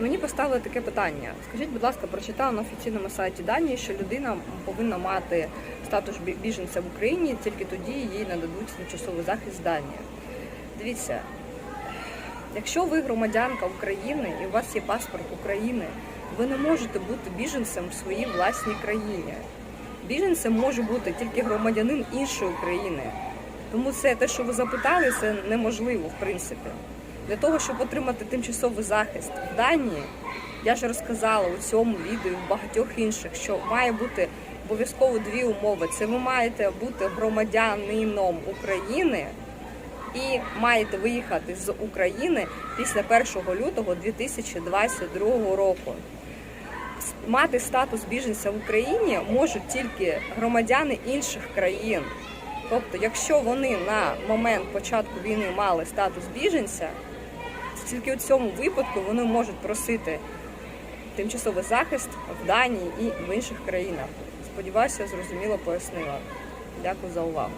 Мені поставили таке питання. Скажіть, будь ласка, прочитала на офіційному сайті Данії, що людина повинна мати статус біженця в Україні, тільки тоді їй нададуть тимчасовий захист Данії. Дивіться, якщо ви громадянка України і у вас є паспорт України, ви не можете бути біженцем в своїй власній країні. Біженцем може бути тільки громадянин іншої країни. Тому це те, що ви запитали, це неможливо в принципі. Для того, щоб отримати тимчасовий захист в Данії, я ж розказала у цьому відео і в багатьох інших, що має бути обов'язково дві умови. Це ви маєте бути громадянином України і маєте виїхати з України після 1 лютого 2022 року. Мати статус біженця в Україні можуть тільки громадяни інших країн. Тобто, якщо вони на момент початку війни мали статус біженця, тільки у цьому випадку вони можуть просити тимчасовий захист в Данії і в інших країнах. Сподіваюся, зрозуміло пояснила. Дякую за увагу.